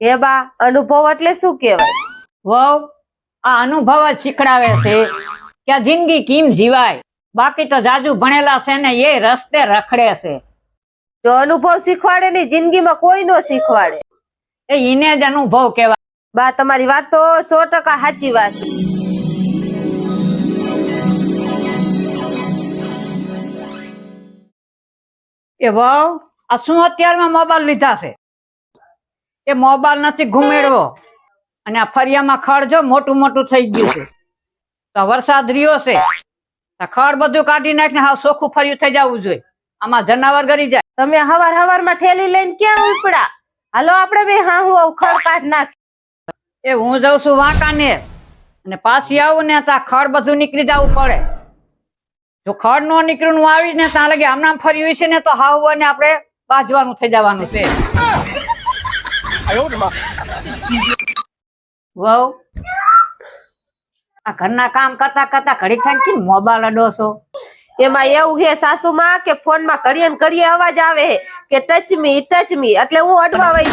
હે બા અનુભવ એટલે શું કહેવાય? વહુ આ અનુભવ જ શીખડાવે છે કે આ જિંદગી કેમ જીવાય? બાકી તો જાજુ ભણેલા છે ને એ રસ્તે રખડે છે. જો અનુભવ શીખવાડે ને જિંદગીમાં કોઈ નો શીખવાડે. એ ઈને જ અનુભવ કહેવાય. બા તમારી વાત તો સો ટકા સાચી વાત. છે. એ વહુ આ શું અત્યારમાં મોબાઈલ લીધા છે? એ મોબાઈલ નથી ઘુમેડવો. અને આ ફરિયામાં ખડ જો મોટું મોટું થઈ ગયું છે. તો વરસાદ રહ્યો છે. તો ખડ બધું કાઢી નાખીને હાવ ચોખ્ખું ફર્યું થઈ જવું જોઈએ. આમાં જનાવર ગરી જાય. તમે હવાર હવારમાં ઠેલી લઈને ક્યાં ઉપડા? હાલો આપણે બે હા હું ખડ કાઢ નાખ એ હું જઉં છું વાંકાનેર. અને પાછી આવું ને ત્યાં ખડ બધું નીકળી જવું પડે. જો ખડ નો નીકળ્યું આવી ને ત્યાં લગે આમનામ ફર્યું છે ને તો હાવ ને આપણે બાજવાનું થઈ જવાનું છે. વહુ આ ઘરના કામ કરતા કરતા ઘડી થાય કે મોબાઈલ અડોશો? એમાં એવું છે સાસુમાં કે ફોનમાં ઘડીએ ને કરીએ અવાજ આવે કે ટચ મી ટચ મી એટલે હું અડવા વઈ